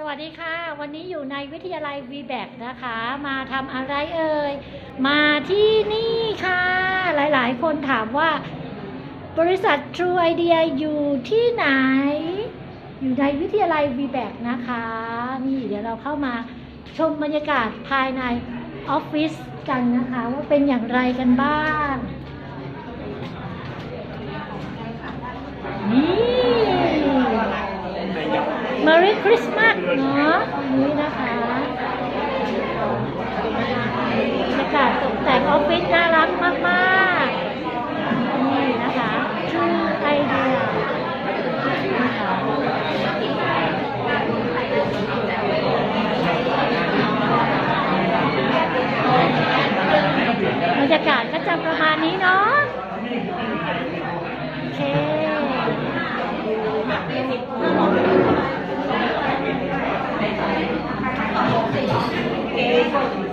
สวัสดีค่ะ วันนี้อยู่ในวิทยาลัย v b a c นะคะ มาทำอะไรเอ่ย มาที่นี่ค่ะ หลายๆ คนถามว่า บริษัท True Idea อยู่ที่ไหน อยู่ในวิทยาลัย v b a c นะคะ นี่เดี๋ยวเราเข้ามาชมบรรยากาศภายในออฟฟิศกันนะคะ ว่าเป็นอย่างไรกันบ้าง Merry Christmas เนาะวันนี้นะคะบรรยากาศตกแต่งออฟฟิศน่ารักมากๆ นี่นะคะ True Idea นะคะบรรยากาศก็จะประมาณนี้เนาะ โอเค เ